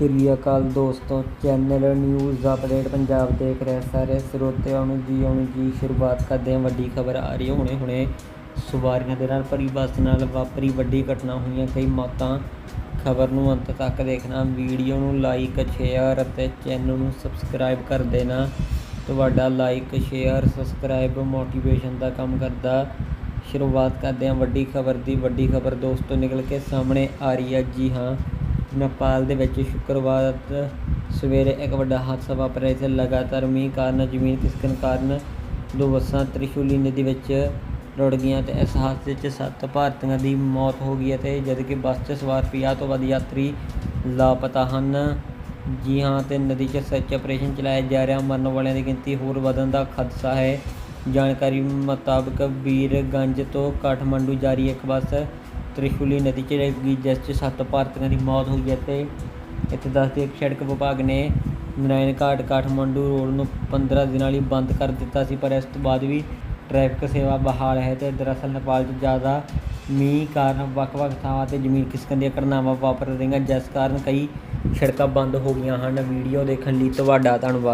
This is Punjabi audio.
ਸ਼੍ਰੀ ਅਕਾਲ ਦੋਸਤੋ, ਚੈਨਲ ਨਿਊਜ਼ ਅਪਡੇਟ ਪੰਜਾਬ ਦੇਖ ਰਹੇ ਸਾਰੇ ਸਰੋਤਿਆਂ ਨੂੰ ਜੀ ਆਉਣ ਜੀ ਸ਼ੁਰੂਆਤ ਕਰਦੇ ਹਾਂ। ਵੱਡੀ ਖਬਰ ਆ ਰਹੀ ਹੈ। ਹੁਣੇ ਹੁਣੇ ਸਵਾਰੀਆਂ ਦੇ ਨਾਲ ਭਰੀ ਬੱਸ ਨਾਲ ਵਾਪਰੀ ਵੱਡੀ ਘਟਨਾ ਹੋਈਆਂ ਕਈ ਮੌਤਾਂ ਖਬਰ ਨੂੰ ਅੰਤ ਤੱਕ ਦੇਖਣਾ। ਵੀਡੀਓ ਨੂੰ ਲਾਈਕ ਸ਼ੇਅਰ ਅਤੇ ਚੈਨਲ ਨੂੰ ਸਬਸਕ੍ਰਾਈਬ ਕਰ ਦੇਣਾ। ਤੁਹਾਡਾ ਲਾਈਕ ਸ਼ੇਅਰ ਸਬਸਕ੍ਰਾਈਬ ਮੋਟੀਵੇਸ਼ਨ ਦਾ ਕੰਮ ਕਰਦਾ ਸ਼ੁਰੂਆਤ ਕਰਦੇ ਹਾਂ। ਵੱਡੀ ਖਬਰ ਦੀ ਵੱਡੀ ਖਬਰ ਦੋਸਤੋ, ਨਿਕਲ ਕੇ ਸਾਹਮਣੇ ਆ ਰਹੀ ਹੈ। ਜੀ ਹਾਂ ਨੇਪਾਲ ਦੇ ਵਿੱਚ ਸ਼ੁੱਕਰਵਾਰ ਸਵੇਰੇ ਇੱਕ ਵੱਡਾ ਹਾਦਸਾ ਵਾਪਰਿਆ ਇੱਥੇ ਲਗਾਤਾਰ ਮੀਂਹ ਕਾਰਨ ਜ਼ਮੀਨ ਖਿਸਕਣ ਕਾਰਨ ਦੋ ਬੱਸਾਂ ਤ੍ਰਿਸ਼ੂਲੀ ਨਦੀ ਵਿੱਚ ਰੁੜ ਗਈਆਂ ਤੇ ਇਸ ਹਾਦਸੇ 'ਚ ਸੱਤ ਭਾਰਤੀਆਂ ਦੀ ਮੌਤ ਹੋ ਗਈ ਅਤੇ ਜਦਕਿ ਬੱਸ 'ਚ ਸਵਾਰ 50 ਤੋਂ ਵੱਧ ਯਾਤਰੀ ਲਾਪਤਾ ਹਨ। ਜੀ ਹਾਂ, ਤੇ ਨਦੀ 'ਚ ਸਰਚ ਆਪਰੇਸ਼ਨ ਚਲਾਇਆ ਜਾ ਰਿਹਾ। ਮਰਨ ਵਾਲਿਆਂ ਦੀ ਗਿਣਤੀ ਹੋਰ ਵਧਣ ਦਾ ਖਦਸ਼ਾ ਹੈ। ਜਾਣਕਾਰੀ ਮੁਤਾਬਕ ਵੀਰਗੰਜ ਤੋਂ ਕਾਠਮੰਡੂ ਜਾਰੀ ਇੱਕ ਬੱਸ ਤ੍ਰਿਸ਼ੂਲੀ ਨਦੀ 'ਚ ਡਿੱਗ ਗਈ, ਜਿਸ 'ਚ ਸੱਤ ਭਾਰਤੀਆਂ ਦੀ ਮੌਤ ਹੋਈ ਹੈ ਤੇ ਇੱਥੇ ਦੱਸਦੇ ਇੱਕ ਸੜਕ ਵਿਭਾਗ ਨੇ ਨਰਾਇਣ ਘਾਟ, ਕਾਠਮੰਡੂ ਰੋਡ ਨੂੰ 15 ਦਿਨਾਂ ਲਈ ਬੰਦ ਕਰ ਦਿੱਤਾ ਸੀ, ਪਰ ਇਸ ਤੋਂ ਬਾਅਦ ਵੀ ਟ੍ਰੈਫਿਕ ਸੇਵਾ ਬਹਾਲ ਹੈ ਤੇ ਦਰਅਸਲ ਨੇਪਾਲ 'ਚ ਜ਼ਿਆਦਾ ਮੀਂਹ ਕਾਰਨ ਵੱਖ-ਵੱਖ ਥਾਵਾਂ ਤੇ ਜ਼ਮੀਨ ਖਿਸਕਣ ਦੀਆਂ ਘਟਨਾਵਾਂ ਵਾਪਰ ਰਹੀਆਂ, ਜਿਸ ਕਾਰਨ ਕਈ ਸੜਕਾਂ ਬੰਦ ਹੋ ਗਈਆਂ ਹਨ। ਵੀਡੀਓ ਦੇਖਣ ਲਈ ਤੁਹਾਡਾ ਧੰਨਵਾਦ।